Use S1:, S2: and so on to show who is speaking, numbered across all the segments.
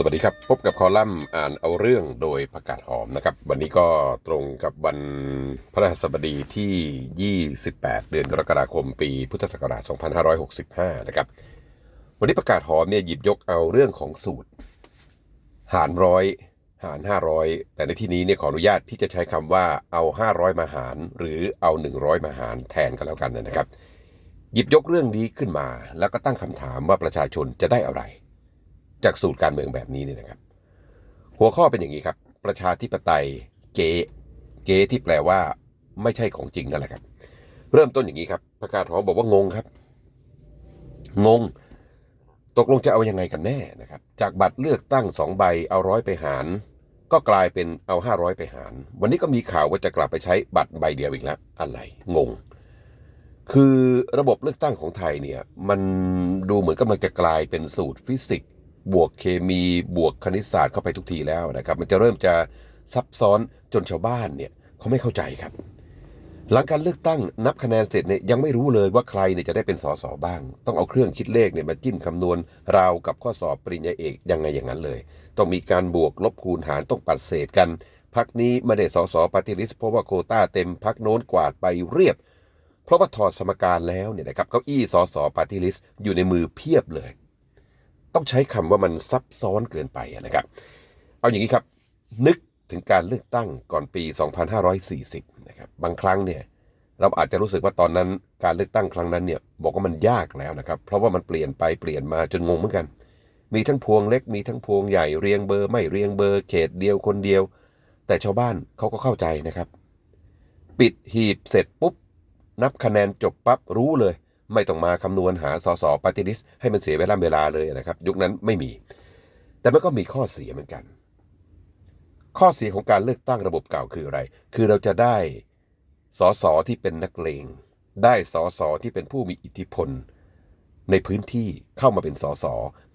S1: สวัสดีครับ พบกับคอลัมน์อ่านเอาเรื่องโดยประกาศหอมนะครับ วันนี้ก็ตรงกับวันพระราชบดีที่ 28 เดือนกรกฎาคมปีพุทธศักราช 2565 นะครับ วันนี้ประกาศหอมเนี่ยหยิบยกเอาเรื่องของสูตร หารร้อยหาร 500 แต่ในที่นี้เนี่ยขออนุญาตที่จะใช้คำว่าเอา 500 มาหาร หรือเอา 100 มาหารแทนกันแล้วกันนะครับ หยิบยกเรื่องนี้ขึ้นมา แล้วก็ตั้งคำถามว่าประชาชนจะได้อะไร จากสูตรการเมืองแบบนี้เนี่ยนะครับ หัวข้อเป็นอย่างนี้ครับ ประชาธิปไตยเก๊เก๊ที่แปลว่าไม่ใช่ของจริงนั่นแหละครับ เริ่มต้นอย่างนี้ครับ ประกาศหอบอกว่างงครับ งง ตกลงจะเอายังไงกันแน่นะครับ จากบัตรเลือกตั้งสองใบเอาร้อยไปหาร ก็กลายเป็นเอาห้าร้อยไปหาร วันนี้ก็มีข่าวว่าจะกลับไปใช้บัตรใบเดียวอีกแล้วอะไรงงคือระบบเลือกตั้งของไทยเนี่ยมันดูเหมือนกำลังจะกลายเป็นสูตรฟิสิกส์ บวกเคมีบวกคณิตศาสตร์เข้าไปทุกทีแล้วนะครับ มันจะเริ่มจะซับซ้อนจนชาวบ้านเนี่ยเขาไม่เข้าใจครับ หลังการเลือกตั้งนับคะแนนเสร็จเนี่ยยังไม่รู้เลยว่าใครเนี่ยจะได้เป็นสสบ้าง ต้องเอาเครื่องคิดเลขเนี่ยมาจิ้มคำนวณราวกับข้อสอบปริญญาเอกยังไงอย่างนั้นเลย ต้องมีการบวกลบคูณหารต้องปัดเศษกันพักนี้ไม่ได้สสปฏิริษเพราะว่าโคต้าเต็มพักโน้นกวาดไปเรียบ เพราะว่าถอดสมการแล้วเนี่ยนะครับเก้าอี้สสปฏิริษอยู่ในมือเพียบเลย ต้องใช้คำว่ามันซับซ้อนเกินไปนะครับ เอาอย่างนี้ครับ นึกถึงการเลือกตั้งก่อนปี 2540 นะครับ บางครั้งเนี่ยเราอาจจะรู้สึกว่าตอนนั้นการเลือกตั้งครั้งนั้นเนี่ยบอกว่ามันยากแล้วนะครับ เพราะว่ามันเปลี่ยนไปเปลี่ยนมาจนงงเหมือนกัน มีทั้งพวงเล็กมีทั้งพวงใหญ่เรียงเบอร์ไม่เรียงเบอร์เขตเดียวคนเดียว แต่ชาวบ้านเขาก็เข้าใจนะครับ ปิดหีบเสร็จปุ๊บ นับคะแนนจบปั๊บรู้เลย ไม่ต้องมาคำนวณหาสสปฏิริษให้มันเสียเวลาเวลาเลยนะครับ ยุคนั้นไม่มี แต่มันก็มีข้อเสียเหมือนกัน ข้อเสียของการเลือกตั้งระบบเก่าคืออะไร คือเราจะได้สสที่เป็นนักเลง ได้สสที่เป็นผู้มีอิทธิพล ในพื้นที่เข้ามาเป็นสส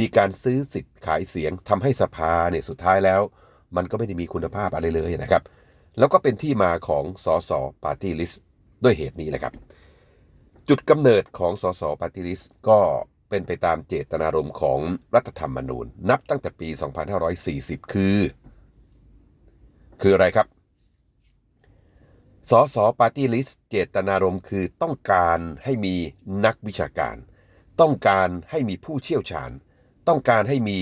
S1: มีการซื้อสิทธิ์ขายเสียงทำให้สภาเนี่ยสุดท้ายแล้ว มันก็ไม่ได้มีคุณภาพอะไรเลยนะครับ แล้วก็เป็นที่มาของสสปาร์ตี้ลิสด้วยเหตุนี้แหละครับ จุดกำเนิดของสสปาร์ตี้ลิสก็เป็นไปตามเจตนารมณ์ของรัฐธรรมนูญ นับตั้งแต่ปี 2540 คือ คืออะไรครับ สสปาร์ตี้ลิสเจตนารมณ์คือต้องการให้มีนักวิชาการ ต้องการให้มีผู้เชี่ยวชาญ ต้องการให้มี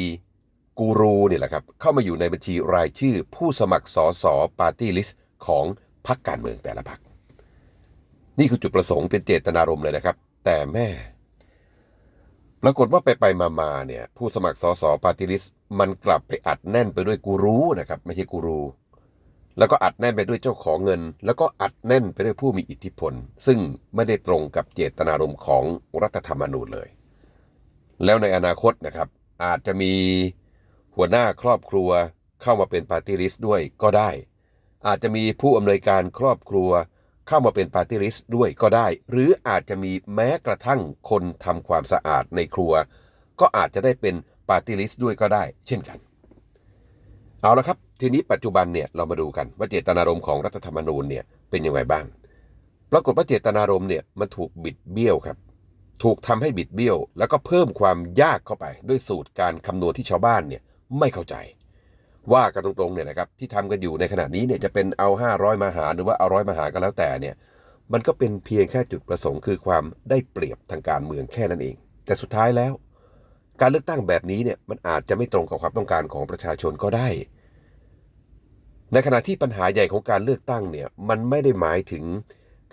S1: กูรูเนี่ยแหละครับ เข้ามาอยู่ในบัญชีรายชื่อผู้สมัครสสปาร์ตี้ลิสของพรรคการเมืองแต่ละพรรค นี่คือจุดประสงค์เป็นเจตนารมณ์เลยนะครับ แต่แม่ ปรากฏว่าไปไปมามาเนี่ย ผู้สมัครสสปาร์ตี้ลิสมันกลับไปอัดแน่นไปด้วยกูรูนะครับ ไม่ใช่กูรู แล้วก็อัดแน่นไปด้วยเจ้าของเงิน แล้วก็อัดแน่นไปด้วยผู้มีอิทธิพล ซึ่งไม่ได้ตรงกับเจตนารมณ์ของรัฐธรรมนูญเลย แล้วในอนาคตนะครับ อาจจะมีหัวหน้าครอบครัวเข้ามาเป็นปาร์ตี้ลิสด้วยก็ได้ อาจจะมีผู้อำนวยการครอบครัว เข้ามาเป็นปาร์ตี้ลิสต์ด้วยก็ได้ หรืออาจจะมีแม้กระทั่งคนทำความสะอาดในครัว ก็อาจจะได้เป็นปาร์ตี้ลิสต์ด้วยก็ได้ เช่นกัน เอาละครับ ทีนี้ปัจจุบันเนี่ยเรามาดูกันว่าเจตนารมณ์ของรัฐธรรมนูญเนี่ยเป็นยังไงบ้าง ปรากฏว่าเจตนารมณ์เนี่ยมันถูกบิดเบี้ยวครับถูกทำให้บิดเบี้ยว แล้วก็เพิ่มความยากเข้าไป ด้วยสูตรการคำนวณที่ชาวบ้านเนี่ยไม่เข้าใจ ว่ากันตรงๆเนี่ยนะครับที่ทำกันอยู่ในขณะนี้เนี่ยจะเป็นเอา 500 มาหารหรือว่าเอาร้อยมาหารก็แล้วแต่เนี่ยมันก็เป็นเพียงแค่จุดประสงค์คือความได้เปรียบทางการเมืองแค่นั้นเอง แต่สุดท้ายแล้ว การเลือกตั้งแบบนี้เนี่ยมันอาจจะไม่ตรงกับความต้องการของประชาชนก็ได้ ในขณะที่ปัญหาใหญ่ของการเลือกตั้งเนี่ยมันไม่ได้หมายถึง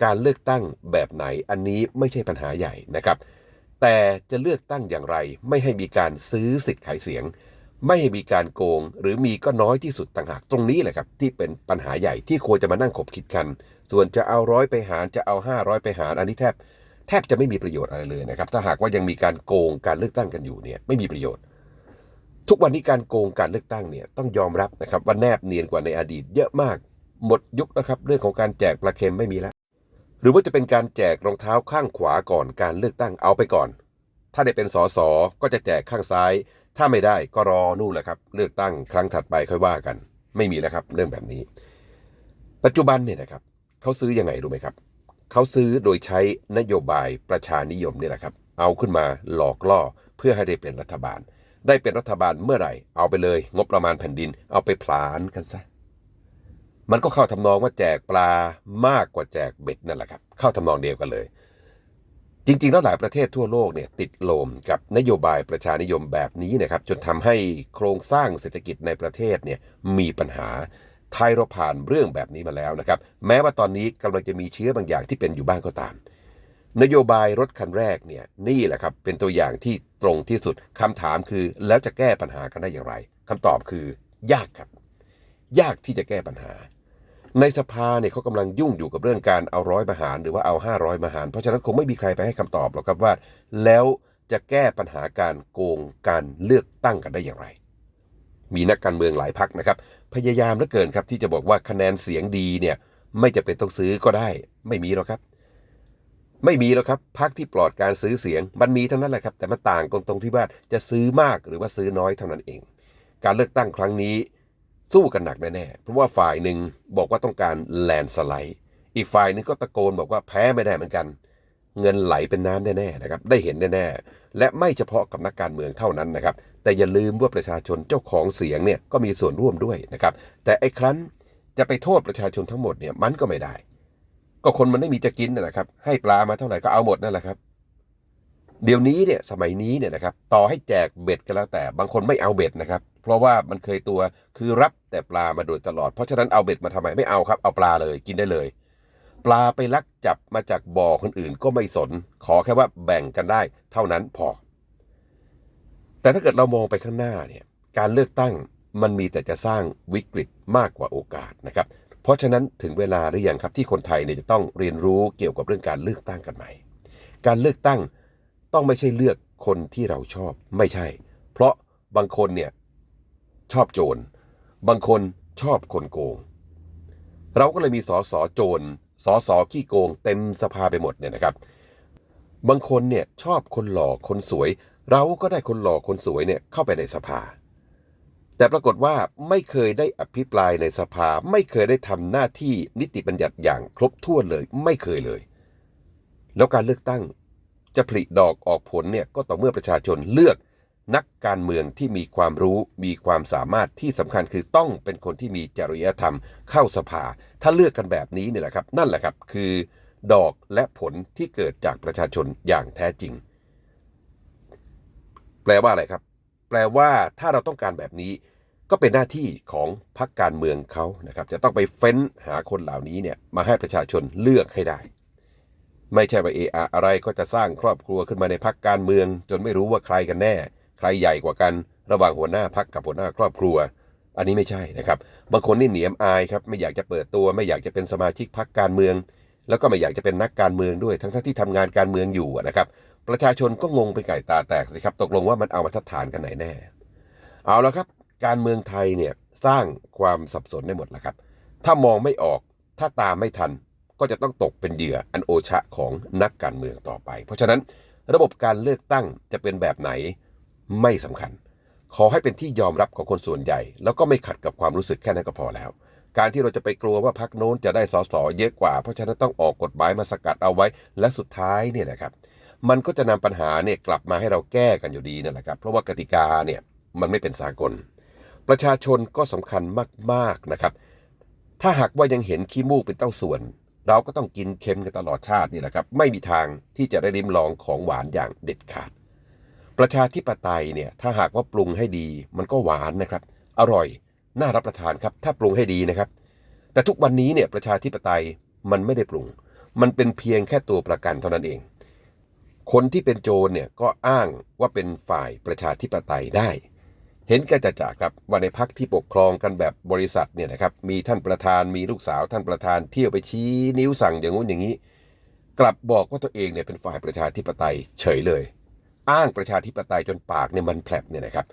S1: การเลือกตั้งแบบไหนอันนี้ไม่ใช่ปัญหาใหญ่นะครับ แต่จะเลือกตั้งอย่างไรไม่ให้มีการซื้อสิทธิ์ขายเสียง ไม่ให้มีการโกงหรือมีก็น้อยที่สุดต่างหากตรงนี้แหละครับ ที่เป็นปัญหาใหญ่ที่ควรจะมานั่งขบคิดกัน ส่วนจะเอาร้อยไปหารจะเอาห้าร้อยไปหารอันนี้แทบ แทบจะไม่มีประโยชน์อะไรเลยนะครับ ถ้าหากว่ายังมีการโกงการเลือกตั้งกันอยู่เนี่ยไม่มีประโยชน์ ทุกวันนี้การโกงการเลือกตั้งเนี่ยต้องยอมรับนะครับว่าแนบเนียนกว่าในอดีต เยอะมาก หมดยุคนะครับเรื่องของการแจกปลาเค็มไม่มีแล้ว หรือว่าจะเป็นการแจกรองเท้าข้างขวาก่อนการเลือกตั้งเอาไปก่อน ถ้าได้เป็นสสก็จะแจกข้างซ้าย ถ้าไม่ได้ก็รอนู่นแหละครับ เลือกตั้งครั้งถัดไปค่อยว่ากัน ไม่มีแล้วครับ เรื่องแบบนี้ ปัจจุบันเนี่ยนะครับเขาซื้อยังไงรู้ไหมครับเขาซื้อโดยใช้นโยบายประชานิยมนี่แหละครับ เอาขึ้นมาหลอกล่อเพื่อให้ได้เป็นรัฐบาล ได้เป็นรัฐบาลเมื่อไหร่ เอาไปเลย งบประมาณแผ่นดิน เอาไปผลานกันซะมันก็เข้าทำนองว่าแจกปลามากกว่าแจกเบ็ดนั่นแหละครับ เข้าทำนองเดียวกันเลย จริง ๆ แล้วหลายประเทศทั่วโลกเนี่ยติดลมกับนโยบายประชานิยมแบบนี้นะครับจนทำให้โครงสร้างเศรษฐกิจในประเทศเนี่ยมีปัญหาไทยเราผ่านเรื่องแบบนี้มาแล้วนะครับแม้ว่าตอนนี้กำลังจะมีเชื้อบางอย่างที่เป็นอยู่บ้างก็ตาม นโยบายรถคันแรกเนี่ยนี่แหละครับเป็นตัวอย่างที่ตรงที่สุดคำถามคือแล้วจะแก้ปัญหากันได้อย่างไรคำตอบคือยากครับ ยากที่จะแก้ปัญหา ในสภาเนี่ยเขากำลังยุ่งอยู่กับเรื่องการเอาร้อยมหารหรือว่าเอาห้าร้อยมหาร เพราะฉะนั้นคงไม่มีใครไปให้คำตอบหรอกครับว่า แล้วจะแก้ปัญหาการโกงการเลือกตั้งกันได้อย่างไร มีนักการเมืองหลายพักนะครับ พยายามเหลือเกินครับที่จะบอกว่าคะแนนเสียงดีเนี่ยไม่จะเป็นต้องซื้อก็ได้ ไม่มีหรอกครับ ไม่มีหรอกครับพักที่ปลอดการซื้อเสียงมันมีเทั้งนั้นแหละครับ แต่มันต่างกันตรงที่ว่าจะซื้อมากหรือว่าซื้อน้อยเท่านั้นเอง การเลือกตั้งครั้งนี้ สู้กันหนักแน่ๆ เพราะว่าฝ่ายหนึ่งบอกว่าต้องการแลนสไลด์ อีกฝ่ายนึงก็ตะโกนบอกว่าแพ้ไม่ได้เหมือนกัน เงินไหลเป็นน้ำแน่ๆนะครับ ได้เห็นแน่ๆ และไม่เฉพาะกับนักการเมืองเท่านั้นนะครับ แต่อย่าลืมว่าประชาชนเจ้าของเสียงเนี่ยก็มีส่วนร่วมด้วยนะครับ แต่ไอ้ครั้นจะไปโทษประชาชนทั้งหมดเนี่ยมันก็ไม่ได้ ก็คนมันไม่มีจะกินนะนะครับ ให้ปลามาเท่าไหร่ก็เอาหมดนั่นแหละครับ เดี๋ยวนี้เนี่ยสมัยนี้เนี่ยนะครับ ต่อให้แจกเบ็ดก็แล้วแต่บางคนไม่เอาเบ็ดนะครับ เพราะว่ามันเคยตัวคือรับแต่ปลามาโดยตลอด เพราะฉะนั้นเอาเบ็ดมาทำไมไม่เอาครับ เอาปลาเลยกินได้เลย ปลาไปลักจับมาจากบ่อคนอื่นก็ไม่สน ขอแค่ว่าแบ่งกันได้ เท่านั้นพอ แต่ถ้าเกิดเรามองไปข้างหน้าเนี่ยการเลือกตั้งมันมีแต่จะสร้างวิกฤตมากกว่าโอกาสนะครับ เพราะฉะนั้นถึงเวลาหรือยังครับที่คนไทยเนี่ยจะต้องเรียนรู้เกี่ยวกับเรื่องการเลือกตั้งกันใหม่ การเลือกตั้งต้องไม่ใช่เลือกคนที่เราชอบไม่ใช่ เพราะบางคนเนี่ย ชอบโจร บางคนชอบคนโกง เราก็เลยมีสอสอโจรสอสอขี้โกงเต็มสภาไปหมดเนี่ยนะครับ บางคนเนี่ยชอบคนหล่อคนสวย เราก็ได้คนหล่อคนสวยเนี่ยเข้าไปในสภา แต่ปรากฏว่าไม่เคยได้อภิปรายในสภา ไม่เคยได้ทำหน้าที่นิติบัญญัติอย่างครบถ้วนเลย ไม่เคยเลย แล้วการเลือกตั้งจะผลิดอกออกผลเนี่ยก็ต่อเมื่อประชาชนเลือก นักการเมืองที่มีความรู้มีความสามารถที่สำคัญคือต้องเป็นคนที่มีจริยธรรมเข้าสภา ถ้าเลือกกันแบบนี้เนี่ยแหละครับ นั่นแหละครับคือ ดอกและผลที่เกิดจากประชาชนอย่างแท้จริง แปลว่าอะไรครับ แปลว่าถ้าเราต้องการแบบนี้ ก็เป็นหน้าที่ของพรรคการเมืองเขานะครับ จะต้องไปเฟ้นหาคนเหล่านี้เนี่ยมาให้ประชาชนเลือกให้ได้ไม่ใช่ว่าเออะอะไรก็จะสร้างครอบครัวขึ้นมาในพรรคการเมือง จนไม่รู้ว่าใครกันแน่ ใครใหญ่กว่ากันระหว่างหัวหน้าพรรคกับหัวหน้าครอบครัว อันนี้ไม่ใช่นะครับ บางคนนี่เหนียมอายครับไม่อยากจะเปิดตัวไม่อยากจะเป็นสมาชิกพรรคการเมือง แล้วก็ไม่อยากจะเป็นนักการเมืองด้วย ทั้งที่ทำงานการเมืองอยู่นะครับ ประชาชนก็งงไปไก่ตาแตกสิครับ ตกลงว่ามันเอามาทัดฐานกันไหนแน่ เอาละครับ การเมืองไทยเนี่ยสร้างความสับสนได้หมดแล้วครับ ถ้ามองไม่ออกถ้าตามไม่ทันก็จะต้องตกเป็นเหยื่ออันโอชะของนักการเมืองต่อไป เพราะฉะนั้นระบบการเลือกตั้งจะเป็นแบบไหน ไม่สำคัญ ขอให้เป็นที่ยอมรับของคนส่วนใหญ่ แล้วก็ไม่ขัดกับความรู้สึกแค่นั้นก็พอแล้ว การที่เราจะไปกลัวว่าพรรคโน้นจะได้สสเยอะกว่า เพราะฉะนั้นต้องออกกฎหมายมาสกัดเอาไว้ และสุดท้ายเนี่ยนะครับ มันก็จะนำปัญหาเนี่ยกลับมาให้เราแก้กันอยู่ดีนั่นแหละครับ เพราะว่ากติกาเนี่ยมันไม่เป็นสากล ประชาชนก็สำคัญมากๆนะครับ ถ้าหากว่ายังเห็นขี้มูกเป็นเต้าส่วนเราก็ต้องกินเค็มกันตลอดชาตินี่แหละครับ ไม่มีทางที่จะได้ริมลองของหวานอย่างเด็ดขาด ประชาธิปไตยเนี่ยถ้าหากว่าปรุงให้ดี มันก็หวานนะครับ อร่อยน่ารับประทานครับ ถ้าปรุงให้ดีนะครับ แต่ทุกวันนี้เนี่ยประชาธิปไตยมันไม่ได้ปรุง มันเป็นเพียงแค่ตัวประกันเท่านั้นเอง คนที่เป็นโจรเนี่ยก็อ้างว่าเป็นฝ่ายประชาธิปไตยได้ เห็นกันจะจากครับว่าในพักที่ปกครองกันแบบบริษัทเนี่ยนะครับมีท่านประธานมีลูกสาวท่านประธานเที่ยวไปชี้นิ้วสั่งอย่างงู้นอย่างนี้ กลับบอกว่าตัวเองเนี่ยเป็นฝ่ายประชาธิปไตยเฉยเลย อ้างประชาธิปไตยจนปากเนี่ยมันแผลบเนี่ยนะครับ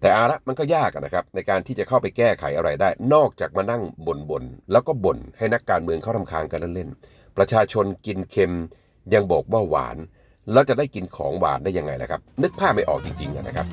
S1: แต่อาระมันก็ยากนะครับในการที่จะเข้าไปแก้ไขอะไรได้ นอกจากมานั่งบ่นบนๆแล้วก็บ่นให้นักการเมืองเขาทำคางกันเล่นๆประชาชนกินเค็มยังบอกว่าหวาน แล้วจะได้กินของหวานได้ยังไงล่ะครับ นึกภาพไม่ออกจริงๆนะครับ